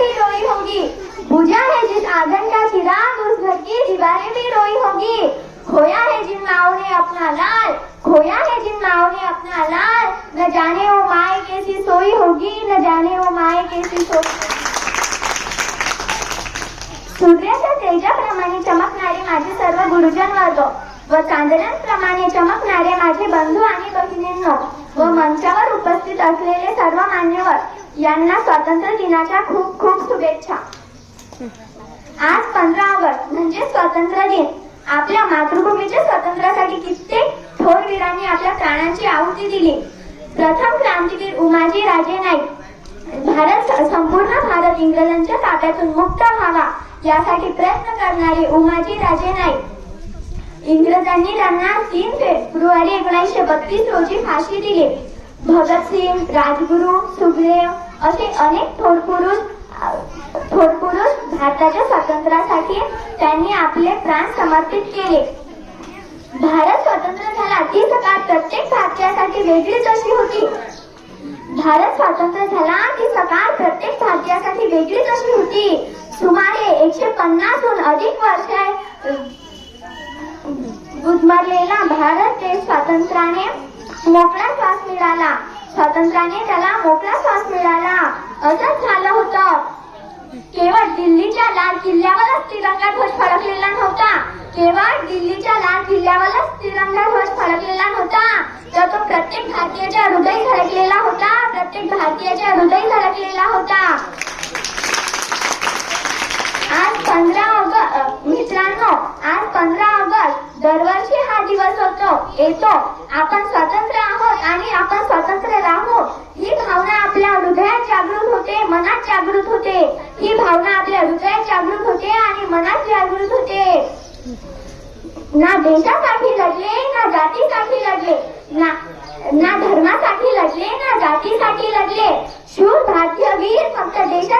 भी रोई होगी। बुझा है जिस आँगन का चिराग उस घर की दीवारें भी रोई होगी। खोया है जिन माओ ने अपना लाल, खोया है जिन माओ ने अपना लाल। न जाने वो माए कैसी सोई होगी, न जाने वो माए कैसी सोई सूर्याच्या तेजाप्रमाणे चमकणारे माझे सर्व गुरुजन वर्ग। व चांदण्यांप्रमाणे चमकणारे माझे बंधू आणि बहिणींनो व मंचावर उपस्थित असलेले सर्व मान्यवर यांना स्वातंत्र्य दिनाच्या खूप खूप शुभेच्छा. आज पंधरा ऑगस्ट म्हणजे स्वातंत्र्य दिन. आपल्या मातृभूमीच्या स्वातंत्र्यासाठी कित्येक थोर वीरांनी आपल्या प्राणांची आहुती दिली. प्रथम क्रांतीवीर उमाजी राजे नाईक. भारत संपूर्ण भारत इंग्रजांच्या ताब्यातून मुक्त व्हावा यासाठी प्रयत्न करणारे उमाजी राजे नाईक. इंग्रजांनी त्यांना तीन फेब्रुवारी एकोणीसशे बत्तीस रोजी फाशी दिली. भगतसिंग राजगुरू सुखदेव असे अनेक थोर पुरुष थोर पुरुष भारताच्या स्वातंत्र्यासाठी त्यांनी आपले प्राण समर्पित केले. भारत स्वतंत्र झाला ती सकाळ प्रत्येक भारतीयासाठी वेगळीच अशी होती. भारत स्वातंत्र्य झाला ती सकाळ प्रत्येक भारतीयासाठी वेगळीच अशी होती. सुमारे एकशे पन्नासहून अधिक वर्षे गुदमरलेला भारत देश स्वातंत्र्याने मोकळा श्वास मिळाला. स्वातंत्र्याने त्याला मोकळा श्वास मिळाला. असंच झालं होतं. केवळ दिल्लीच्या लाल किल्ल्यावरच तिरंगा ध्वज फडकलेला नव्हता. केवळ दिल्लीच्या लाल किल्ल्यावरच तिरंगा ध्वज फडकलेला नव्हता. तर तो प्रत्येक भारतीयाच्या हृदय धडकलेला होता. प्रत्येक भारतीयाच्या हृदय धडकलेला येतो. आपण स्वतंत्र आहोत आणि आपण स्वतंत्र राहू. ही भावना आपल्या हृदयात जागृत होते मनात जागृत होते. ही भावना आपल्या हृदयात जागृत होते आणि मनात जागृत होते. ना देशासाठी लढले ना जातीसाठी लढले ना ना धर्मासाठी लढले ना जातीसाठी लढले. शूर भारतीय वीर फक्त देशा